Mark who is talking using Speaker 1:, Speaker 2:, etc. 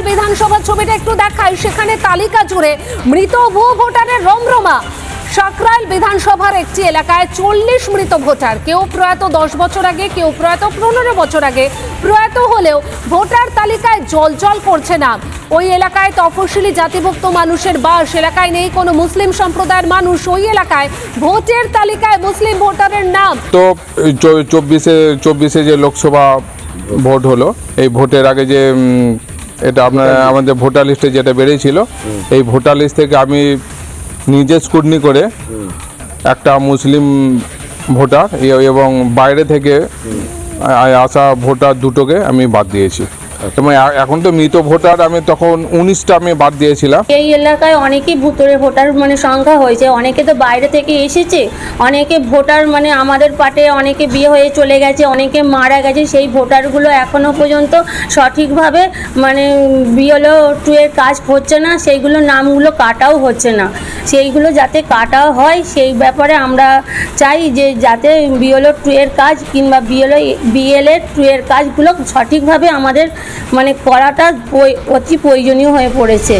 Speaker 1: সাকরাইল বিধানসভা ছবিটা একটু দেখাই। সেখানে তালিকা জুড়ে মৃত ভূ ভোটারের রমরমা। সাকরাইল বিধানসভার একটি এলাকায় চল্লিশ মৃত ভোটার। কেউ প্রয়াত দশ বছর আগে, কেউ প্রয়াত পনেরো বছর আগে। প্রয়াত হলেও ভোটার তালিকায় জলজল করছে না। ওই এলাকায় তফসিলি জাতিভুক্ত মানুষের বাস। এলাকায় নেই কোনো মুসলিম সম্প্রদায়ের মানুষ। ওই এলাকায় ভোটের তালিকায় মুসলিম ভোটারের নাম।
Speaker 2: তো চব্বিশে চব্বিশে যে লোকসভা ভোট হলো, এই ভোটের আগে যে এটা আপনার আমাদের ভোটার লিস্টে যেটা বেরিয়েছিল এই ভোটার লিস্ট থেকে আমি নিজে স্কুটনি করে একটা মুসলিম ভোটার এবং বাইরে থেকে আসা ভোটার দুটোকে আমি বাদ দিয়েছি। এখন তো মৃত ভোটার, আমি তখন উনিশটা আমি বাদ দিয়েছিলাম।
Speaker 3: এই এলাকায় অনেকেই ভুতুরে ভোটার মানে সংখ্যা হয়েছে। অনেকে তো বাইরে থেকে এসেছে, অনেকে ভোটার মানে আমাদের পার্টে অনেকে বিয়ে হয়ে চলে গেছে, অনেকে মারা গেছে। সেই ভোটারগুলো এখনও পর্যন্ত সঠিকভাবে মানে বিএলও টু কাজ হচ্ছে না, সেইগুলো নামগুলো কাটাও হচ্ছে না। সেইগুলো যাতে কাটাও হয়, সেই ব্যাপারে আমরা চাই যে যাতে বিএলও টু এর কাজ কিংবা বিএলও বিএলএ টু এর কাজগুলো সঠিকভাবে আমাদের মানে করাটা অতি প্রয়োজনীয় হয়ে পড়েছে।